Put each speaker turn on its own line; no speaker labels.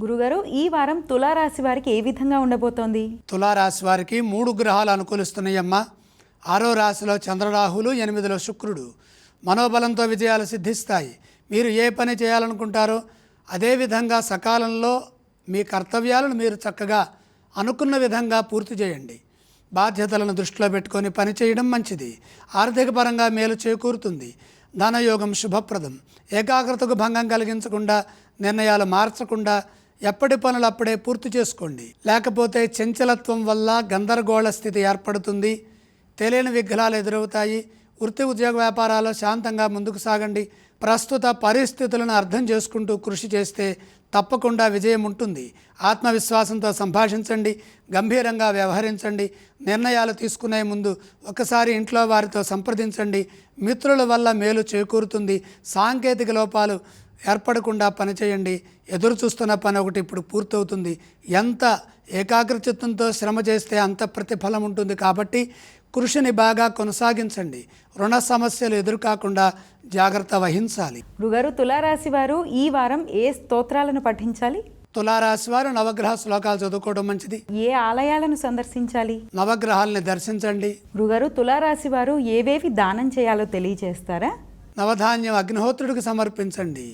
గురుగారు ఈ వారం తులారాశి వారికి ఏ విధంగా ఉండబోతోంది?
తులారాశి వారికి మూడు గ్రహాలు అనుకూలిస్తున్నాయమ్మా. ఆరో రాశిలో చంద్రరాహులు ఎనిమిదిలో శుక్రుడు. మనోబలంతో విజయాలు సిద్ధిస్తాయి. మీరు ఏ పని చేయాలనుకుంటారో అదేవిధంగా సకాలంలో మీ కర్తవ్యాలను మీరు చక్కగా అనుకున్న విధంగా పూర్తి చేయండి. బాధ్యతలను దృష్టిలో పెట్టుకొని పని చేయడం మంచిది. ఆర్థికపరంగా మేలు చేకూరుతుంది. ధనయోగం శుభప్రదం. ఏకాగ్రతకు భంగం కలిగించకుండా నిర్ణయాలు మార్చకుండా ఎప్పటి పనులు అప్పుడే పూర్తి చేసుకోండి. లేకపోతే చంచలత్వం వల్ల గందరగోళ స్థితి ఏర్పడుతుంది. తెలియని విఘ్నాలు ఎదురవుతాయి. వృత్తి ఉద్యోగ వ్యాపారాల్లో శాంతంగా ముందుకు సాగండి. ప్రస్తుత పరిస్థితులను అర్థం చేసుకుంటూ కృషి చేస్తే తప్పకుండా విజయం ఉంటుంది. ఆత్మవిశ్వాసంతో సంభాషించండి. గంభీరంగా వ్యవహరించండి. నిర్ణయాలు తీసుకునే ముందు ఒకసారి ఇంట్లో వారితో సంప్రదించండి. మిత్రుల వల్ల మేలు చేకూరుతుంది. సాంకేతిక లోపాలు ఏర్పడకుండా పనిచేయండి. ఎదురు చూస్తున్న పని ఒకటి ఇప్పుడు పూర్తవుతుంది. ఎంత ఏకాగ్రచిత్తంతో శ్రమ చేస్తే అంత ప్రతిఫలం ఉంటుంది కాబట్టి కృషిని బాగా కొనసాగించండి. రుణ సమస్యలు ఎదురుకాకుండా జాగ్రత్త వహించాలి.
గురుగారు తులారాశి వారు ఈ వారం ఏ స్తోత్రాలను పఠించాలి?
తులారాశి వారు నవగ్రహ శ్లోకాలు చదువుకోవడం మంచిది.
ఏ ఆలయాలను సందర్శించాలి?
నవగ్రహాలని దర్శించండి.
గురుగారు తులారాశి వారు ఏవేవి దానం చేయాలో తెలియజేస్తారా
నవధాన్యం అగ్నిహోత్రుడికి సమర్పించండి.